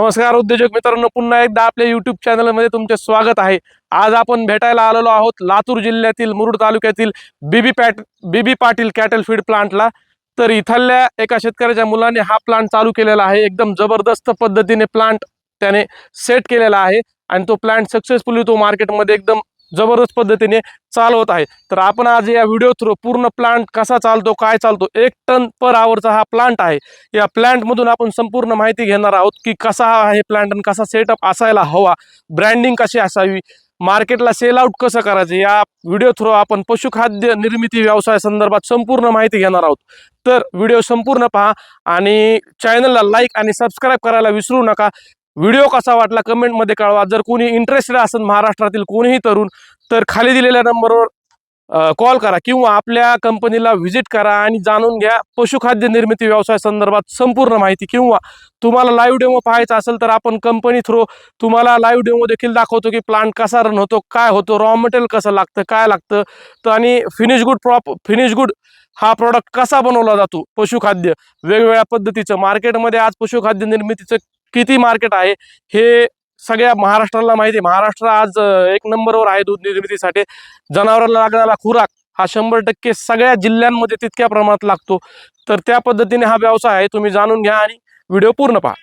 नमस्कार उद्योजक मित्रांनो पुन्हा एकदा आपल्या युट्यूब चॅनलमध्ये तुमचे स्वागत आहे. आज आपण भेटायला आलेलो आहोत लातूर जिल्ह्यातील मुरुड तालुक्यातील बीबी पॅट बीबी पाटील कॅटल फीड प्लांटला तर इथल्या एका शेतकऱ्याच्या मुलाने हा प्लांट चालू केलेला आहे. एकदम जबरदस्त पद्धतीने प्लांट त्याने सेट केलेला आहे. आणि तो प्लांट सक्सेसफुली तो मार्केटमध्ये एकदम जबरदस्त पद्धतीने चालवत आहे. तर आपण आज या व्हिडिओ थ्रू पूर्ण प्लांट कसा चालतो काय चालतो एक टन पर आवरचा हा प्लांट आहे. या प्लांटमधून आपण संपूर्ण माहिती घेणार आहोत की कसा हा हे प्लांट आणि कसा सेटअप असायला हवा ब्रँडिंग कशी असावी मार्केटला सेल आउट कसं करायचं या व्हिडिओ थ्रू आपण पशुखाद्य निर्मिती व्यवसाय संदर्भात संपूर्ण माहिती घेणार आहोत. तर व्हिडिओ संपूर्ण पहा आणि चॅनलला लाईक आणि सबस्क्राईब करायला विसरू नका. व्हिडिओ कसा वाटला कमेंटमध्ये कळवा. जर कोणी इंटरेस्टेड असेल महाराष्ट्रातील कोणीही तरुण तर खाली दिलेल्या नंबरवर कॉल करा किंवा आपल्या कंपनीला व्हिजिट करा आणि जाणून घ्या पशुखाद्य निर्मिती व्यवसाय संदर्भात संपूर्ण माहिती. किंवा तुम्हाला लाईव्ह डेमो पाहायचा असेल तर आपण कंपनी थ्रू तुम्हाला लाईव्ह डेमो देखील दाखवतो की प्लांट कसा रन होतो काय होतो रॉ मटेरियल कसं लागतं काय लागतं. तर आणि finish good prop finish good हा प्रॉडक्ट कसा बनवला जातो पशुखाद्य? वेगवेगळ्या पद्धतीचं. मार्केटमध्ये आज पशुखाद्य निर्मितीचं किती मार्केट आहे हे सगळ्या महाराष्ट्राला माहिती आहे. महाराष्ट्र आज एक नंबरवर आहे दूध निर्मितीसाठी. जनावरांना लागणारा खुराक हा शंभर टक्के सगळ्या जिल्ह्यांमध्ये तितक्या प्रमाणात लागतो. तर त्या पद्धतीने हा व्यवसाय आहे तुम्ही जाणून घ्या आणि व्हिडिओ पूर्ण पहा.